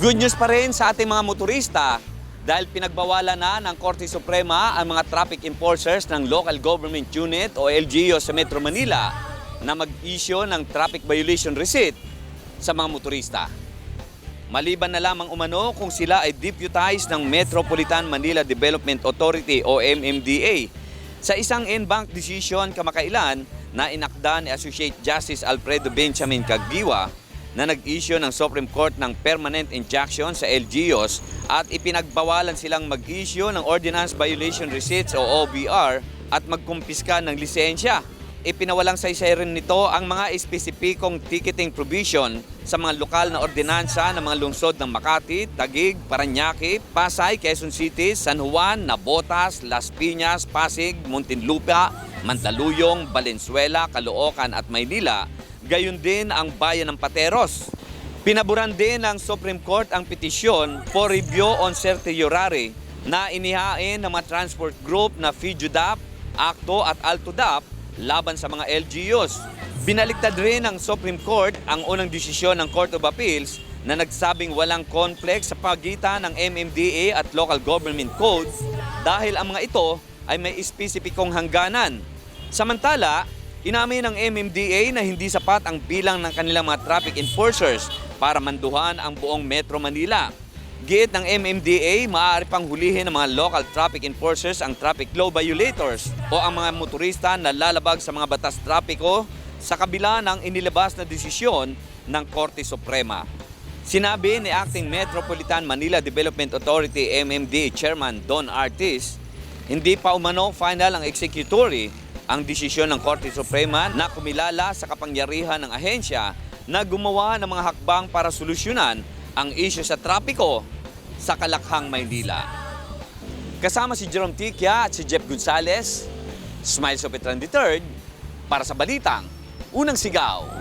Good news pa rin sa ating mga motorista dahil pinagbawalan na ng Korte Suprema ang mga traffic enforcers ng Local Government Unit o LGU sa Metro Manila na mag-issue ng traffic violation receipt sa mga motorista. Maliban na lamang umano kung sila ay deputized ng Metropolitan Manila Development Authority o MMDA sa isang en-bank decision kamakailan na inakda ni Associate Justice Alfredo Benjamin Cagiwa na nag-issue ng Supreme Court ng permanent injunction sa LGUs at ipinagbawalan silang mag-issue ng Ordinance Violation Receipts o OBR at magkumpiska ng lisensya. Ipinawalang saysay rin nito ang mga espesipikong ticketing provision sa mga lokal na ordinansa ng mga lungsod ng Makati, Taguig, Paranaque, Pasay, Quezon City, San Juan, Nabotas, Las Piñas, Pasig, Muntinlupa, Mandaluyong, Valenzuela, Caloocan at Maynila, gayon din ang bayan ng Pateros. Pinaburan din ng Supreme Court ang petisyon for review on certiorari na inihain ng mga transport group na FIJUDAP, ACTO at ALTODAP laban sa mga LGUs. Binaliktad rin ng Supreme Court ang unang desisyon ng Court of Appeals na nagsabing walang conflict sa pagitan ng MMDA at local government codes dahil ang mga ito ay may espesipikong hangganan. Samantala, inamin ng MMDA na hindi sapat ang bilang ng kanilang mga traffic enforcers para manduhan ang buong Metro Manila. Giit ng MMDA, maaari pang hulihin ng mga local traffic enforcers ang traffic law violators o ang mga motorista na lalabag sa mga batas trapiko sa kabila ng inilabas na desisyon ng Korte Suprema. Sinabi ni Acting Metropolitan Manila Development Authority MMD Chairman Don Artis, hindi pa umano final ang executory ang desisyon ng Korte Suprema na kumilala sa kapangyarihan ng ahensya na gumawa ng mga hakbang para solusyonan ang issue sa trapiko sa Kalakhang, Maynila. Kasama si Jerome Tikia at si Jeff Gonzalez, Smile Sopetran III, para sa Balitang, Unang Sigaw.